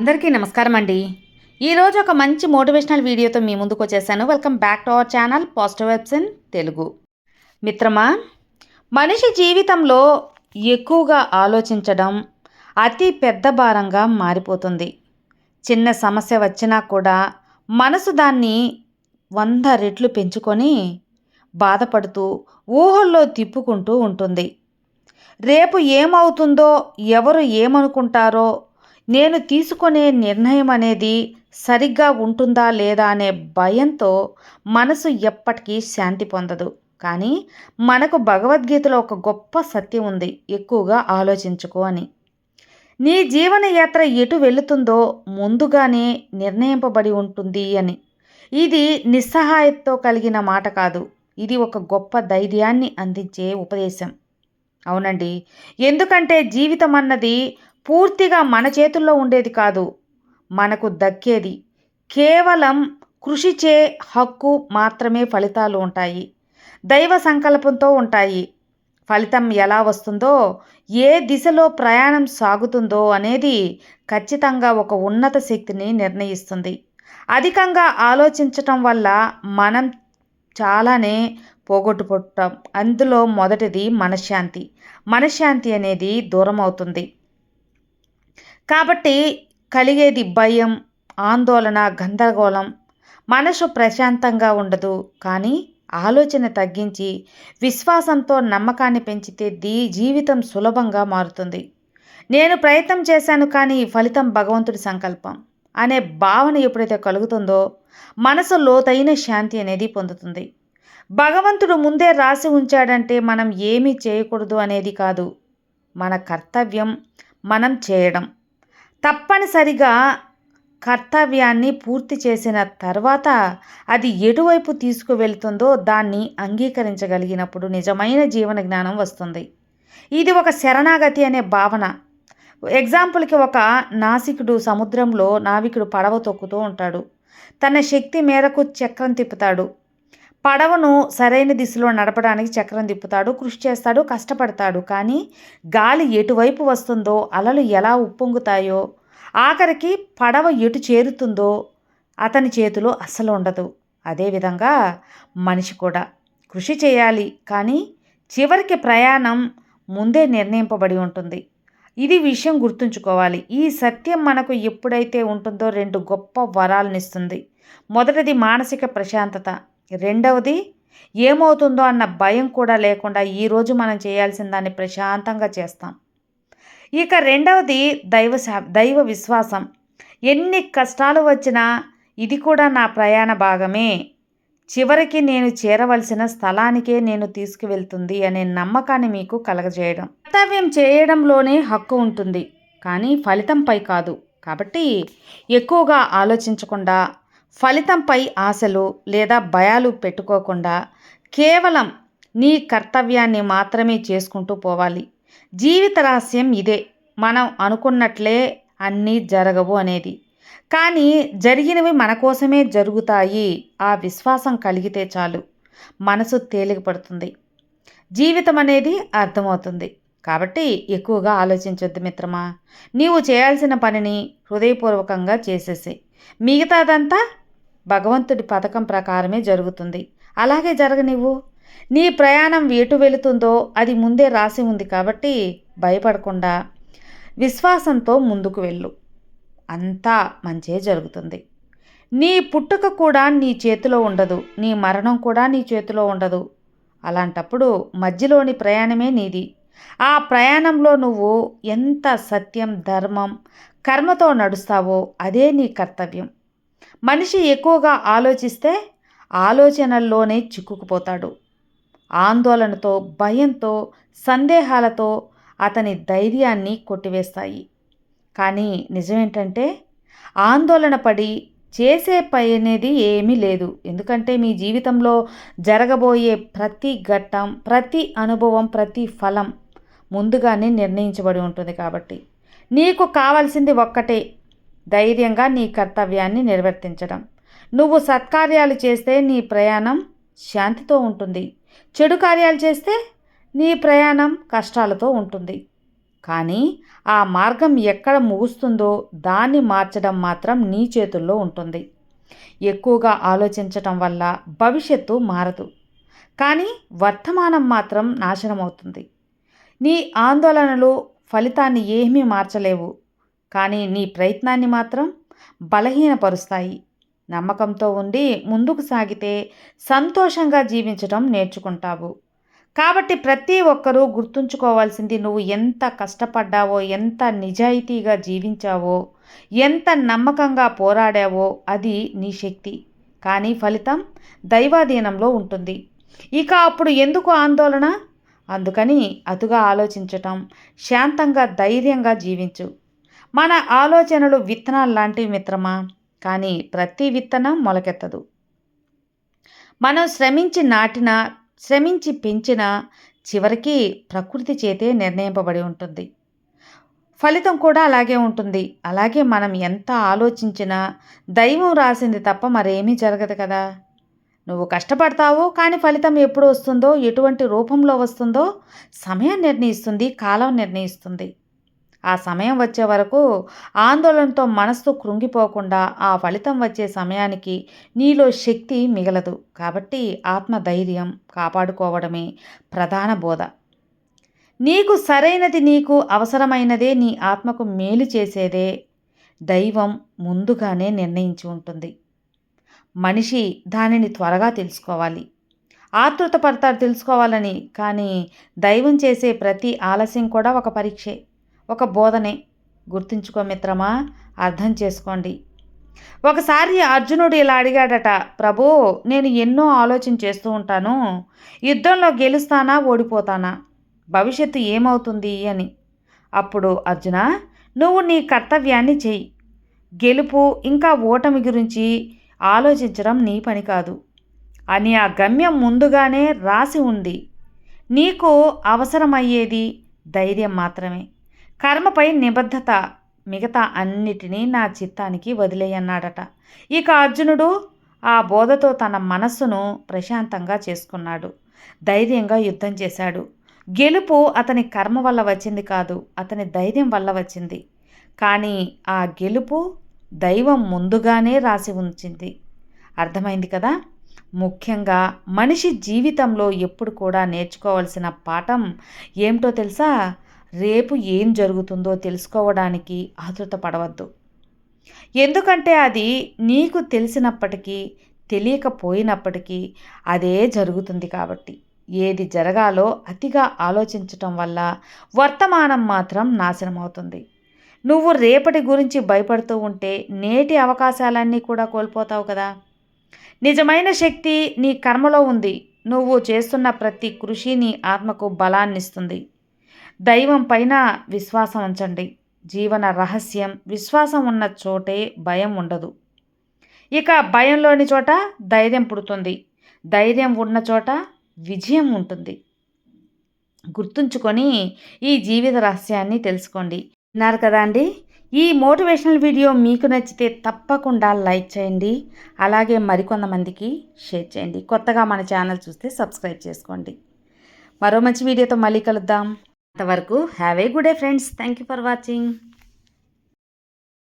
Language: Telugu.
అందరికీ నమస్కారం అండి. ఈరోజు ఒక మంచి మోటివేషనల్ వీడియోతో మీ ముందుకు వచ్చేసాను. Welcome back to our channel positive vibes in Telugu. మిత్రమా మనిషి జీవితంలో ఎక్కువగా ఆలోచించడం అతి పెద్ద భారంగా మారిపోతుంది. చిన్న సమస్య వచ్చినా కూడా మనసు దాన్ని వంద రెట్లు పెంచుకొని బాధపడుతూ ఊహల్లో తిప్పుకుంటూ ఉంటుంది. రేపు ఏమవుతుందో ఎవరు ఏమనుకుంటారో నేను తీసుకునే నిర్ణయం అనేది సరిగ్గా ఉంటుందా లేదా అనే భయంతో మనసు ఎప్పటికీ శాంతి పొందదు. కానీ మనకు భగవద్గీతలో ఒక గొప్ప సత్యం ఉంది. ఎక్కువగా ఆలోచించుకో అని. నీ జీవన యాత్ర ఎటు వెళుతుందో ముందుగానే నిర్ణయింపబడి ఉంటుంది అని. ఇది నిస్సహాయతతో కలిగిన మాట కాదు. ఇది ఒక గొప్ప ధైర్యాన్ని అందించే ఉపదేశం. అవునండి. ఎందుకంటే జీవితం అన్నది పూర్తిగా మన చేతుల్లో ఉండేది కాదు. మనకు దక్కేది. కేవలం కృషిచే హక్కు మాత్రమే ఫలితాలు ఉంటాయి. దైవ సంకల్పంతో ఉంటాయి. ఫలితం ఎలా వస్తుందో ఏ దిశలో ప్రయాణం సాగుతుందో అనేది ఖచ్చితంగా ఒక ఉన్నత శక్తిని నిర్ణయిస్తుంది. అధికంగా ఆలోచించటం వల్ల మనం చాలానే పోగొట్టుకుంటాం. అందులో మొదటిది మనశ్శాంతి. మనశ్శాంతి అనేది దూరం అవుతుంది కాబట్టి కలిగేది భయం ఆందోళన గందరగోళం. మనసు ప్రశాంతంగా ఉండదు. కానీ ఆలోచన తగ్గించి విశ్వాసంతో నమ్మకాన్ని పెంచితే దీ జీవితం సులభంగా మారుతుంది. నేను ప్రయత్నం చేశాను కానీ ఫలితం భగవంతుడి సంకల్పం అనే భావన ఎప్పుడైతే కలుగుతుందో మనసు లోతైన శాంతి అనేది పొందుతుంది. భగవంతుడు ముందే రాసి ఉంచాడంటే మనం ఏమీ చేయకూడదు అనేది కాదు. మన కర్తవ్యం మనం చేయడం. తప్పనిసరిగా కర్తవ్యాన్ని పూర్తి చేసిన తర్వాత అది ఎటువైపు తీసుకువెళ్తుందో దాన్ని అంగీకరించగలిగినప్పుడు నిజమైన జీవన జ్ఞానం వస్తుంది. ఇది ఒక శరణాగతి అనే భావన. ఎగ్జాంపుల్కి ఒక నాసికుడు సముద్రంలో నావికుడు పడవ తొక్కుతూ ఉంటాడు. తన శక్తి మేరకు చక్రం తిప్పుతాడు. పడవను సరైన దిశలో నడపడానికి చక్రం తిప్పుతాడు కృషి చేస్తాడు కష్టపడతాడు. కానీ గాలి ఎటువైపు వస్తుందో అలలు ఎలా ఉప్పొంగుతాయో ఆఖరికి పడవ ఎటు చేరుతుందో అతని చేతిలో అస్సలు ఉండదు. అదేవిధంగా మనిషి కూడా. కృషి చేయాలి కానీ చివరికి ప్రయాణం ముందే నిర్ణయింపబడి ఉంటుంది. ఇది విషయం గుర్తుంచుకోవాలి. ఈ సత్యం మనకు ఎప్పుడైతే ఉంటుందో రెండు గొప్ప వరాలనిస్తుంది. మొదటిది మానసిక ప్రశాంతత రెండవది ఏమవుతుందో అన్న భయం కూడా లేకుండా ఈరోజు మనం చేయాల్సిన దాన్ని ప్రశాంతంగా చేస్తాం. ఇక రెండవది దైవ దైవ విశ్వాసం. ఎన్ని కష్టాలు వచ్చినా ఇది కూడా నా ప్రయాణ భాగమే. చివరికి నేను చేరవలసిన స్థలానికే నేను తీసుకువెళ్తుంది అనే నమ్మకాన్ని మీకు కలగజేయడం. కర్తవ్యం చేయడంలోనే హక్కు ఉంటుంది. కానీ ఫలితంపై కాదు. కాబట్టి ఎక్కువగా ఆలోచించకుండా ఫలితంపై ఆశలు లేదా భయాలు పెట్టుకోకుండా కేవలం నీ కర్తవ్యాన్ని మాత్రమే చేసుకుంటూ పోవాలి. జీవిత రహస్యం ఇదే. మనం అనుకున్నట్లే అన్నీ జరగవు అనేది. కానీ జరిగినవి మన కోసమే జరుగుతాయి. ఆ విశ్వాసం కలిగితే చాలు. మనసు తేలికపడుతుంది జీవితం అనేది అర్థమవుతుంది. కాబట్టి ఎక్కువగా ఆలోచించొద్దు మిత్రమా. నీవు చేయాల్సిన పనిని హృదయపూర్వకంగా చేసేసి. మిగతాదంతా భగవంతుడి పథకం ప్రకారమే జరుగుతుంది. అలాగే జరగనివ్వు. నీ ప్రయాణం ఎటు వెళుతుందో అది ముందే రాసి ఉంది కాబట్టి భయపడకుండా విశ్వాసంతో ముందుకు వెళ్ళు. అంతా మంచే జరుగుతుంది. నీ పుట్టుక కూడా నీ చేతిలో ఉండదు. నీ మరణం కూడా నీ చేతిలో ఉండదు. అలాంటప్పుడు మధ్యలోని ప్రయాణమే నీది. ఆ ప్రయాణంలో నువ్వు ఎంత సత్యం ధర్మం కర్మతో నడుస్తావో అదే నీ కర్తవ్యం. మనిషి ఎక్కువగా ఆలోచిస్తే ఆలోచనల్లోనే చిక్కుకుపోతాడు. ఆందోళనతో భయంతో సందేహాలతో అతని ధైర్యాన్ని కొట్టివేస్తాయి. కానీ నిజమేంటంటే ఆందోళన పడి చేసే పని అనేది ఏమీ లేదు. ఎందుకంటే మీ జీవితంలో జరగబోయే ప్రతి ఘట్టం ప్రతి అనుభవం ప్రతి ఫలం ముందుగానే నిర్ణయించబడి ఉంటుంది కాబట్టి. నీకు కావాల్సింది ఒక్కటే ధైర్యంగా నీ కర్తవ్యాన్ని నిర్వర్తించడం. నువ్వు సత్కార్యాలు చేస్తే నీ ప్రయాణం శాంతితో ఉంటుంది. చెడు కార్యాలు చేస్తే నీ ప్రయాణం కష్టాలతో ఉంటుంది. కానీ ఆ మార్గం ఎక్కడ ముగుస్తుందో దాన్ని మార్చడం మాత్రం నీ చేతుల్లో ఉంటుంది. ఎక్కువగా ఆలోచించటం వల్ల భవిష్యత్తు మారదు. కానీ వర్తమానం మాత్రం నాశనమవుతుంది. నీ ఆందోళనలు ఫలితాన్ని ఏమీ మార్చలేవు. కానీ నీ ప్రయత్నాన్ని మాత్రం బలహీనపరుస్తాయి. నమ్మకంతో ఉండి ముందుకు సాగితే సంతోషంగా జీవించడం నేర్చుకుంటావు. కాబట్టి ప్రతి ఒక్కరూ గుర్తుంచుకోవాల్సింది నువ్వు ఎంత కష్టపడ్డావో ఎంత నిజాయితీగా జీవించావో ఎంత నమ్మకంగా పోరాడావో అది నీ శక్తి. కానీ ఫలితం దైవాధీనంలో ఉంటుంది. ఇక అప్పుడు ఎందుకు ఆందోళన? అందుకని అతుగా ఆలోచించటం శాంతంగా ధైర్యంగా జీవించు. మన ఆలోచనలు విత్తనాలు లాంటివి మిత్రమా? కానీ ప్రతి విత్తనం మొలకెత్తదు. మనం శ్రమించి నాటిన శ్రమించి పెంచిన చివరికి ప్రకృతి చేతే నిర్ణయింపబడి ఉంటుంది. ఫలితం కూడా అలాగే ఉంటుంది. అలాగే మనం ఎంత ఆలోచించినా దైవం రాసింది తప్ప మరేమీ జరగదు కదా. నువ్వు కష్టపడతావు కానీ ఫలితం ఎప్పుడు వస్తుందో ఎటువంటి రూపంలో వస్తుందో సమయం నిర్ణయిస్తుంది కాలం నిర్ణయిస్తుంది. ఆ సమయం వచ్చే వరకు ఆందోళనతో మనస్సు కృంగిపోకుండా ఆ ఫలితం వచ్చే సమయానికి నీలో శక్తి మిగలదు. కాబట్టి ఆత్మధైర్యం కాపాడుకోవడమే ప్రధాన బోధ. నీకు సరైనది నీకు అవసరమైనదే నీ ఆత్మకు మేలు చేసేదే దైవం ముందుగానే నిర్ణయించి ఉంటుంది. మనిషి దానిని త్వరగా తెలుసుకోవాలి. ఆతృత పడతాడు తెలుసుకోవాలని కానీ దైవం చేసే ప్రతి ఆలస్యం కూడా ఒక పరీక్షే. ఒక బోధనే. గుర్తుంచుకో మిత్రమా అర్థం చేసుకోండి. ఒకసారి అర్జునుడు ఇలా అడిగాడట ప్రభు నేను ఎన్నో ఆలోచన చేస్తూ ఉంటాను. యుద్ధంలో గెలుస్తానా ఓడిపోతానా? భవిష్యత్తు ఏమవుతుంది? అని. అప్పుడు అర్జున నువ్వు నీ కర్తవ్యాన్ని చెయ్యి. గెలుపు ఇంకా ఓటమి గురించి ఆలోచించడం నీ పని కాదు. అని ఆ గమ్యం ముందుగానే రాసి ఉంది. నీకు అవసరమయ్యేది ధైర్యం మాత్రమే. కర్మపై నిబద్ధత మిగతా అన్నిటినీ నా చిత్తానికి వదిలేయన్నాడట. ఇక అర్జునుడు ఆ బోధతో తన మనస్సును ప్రశాంతంగా చేసుకున్నాడు. ధైర్యంగా యుద్ధం చేశాడు. గెలుపు అతని కర్మ వల్ల వచ్చింది కాదు అతని ధైర్యం వల్ల వచ్చింది. కానీ ఆ గెలుపు దైవం ముందుగానే రాసి ఉంచింది. అర్థమైంది కదా? ముఖ్యంగా మనిషి జీవితంలో ఎప్పుడు కూడా నేర్చుకోవాల్సిన పాఠం ఏమిటో తెలుసా? రేపు ఏం జరుగుతుందో తెలుసుకోవడానికి ఆతృత పడవద్దు. ఎందుకంటే అది నీకు తెలిసినప్పటికీ తెలియకపోయినప్పటికీ అదే జరుగుతుంది కాబట్టి. ఏది జరగాలో అతిగా ఆలోచించటం వల్ల వర్తమానం మాత్రం నాశనం అవుతుంది నువ్వు రేపటి గురించి భయపడుతూ ఉంటే నేటి అవకాశాలన్నీ కూడా కోల్పోతావు కదా. నిజమైన శక్తి నీ కర్మలో ఉంది. నువ్వు చేస్తున్న ప్రతి కృషి నీ ఆత్మకు బలాన్నిస్తుంది. దైవం పైన విశ్వాసం ఉంచండి. జీవన రహస్యం విశ్వాసం ఉన్న చోటే భయం ఉండదు. ఇక భయంలోని చోట ధైర్యం పుడుతుంది. ధైర్యం ఉన్న చోట విజయం ఉంటుంది. గుర్తుంచుకొని ఈ జీవిత రహస్యాన్ని తెలుసుకోండి. విన్నారు కదా అండి? ఈ మోటివేషనల్ వీడియో మీకు నచ్చితే తప్పకుండా లైక్ చేయండి. అలాగే మరికొంతమందికి షేర్ చేయండి. కొత్తగా మన ఛానల్ చూస్తే సబ్స్క్రైబ్ చేసుకోండి. మరో మంచి వీడియోతో మళ్ళీ కలుద్దాం. అంతవరకు have a good day friends thank you for watching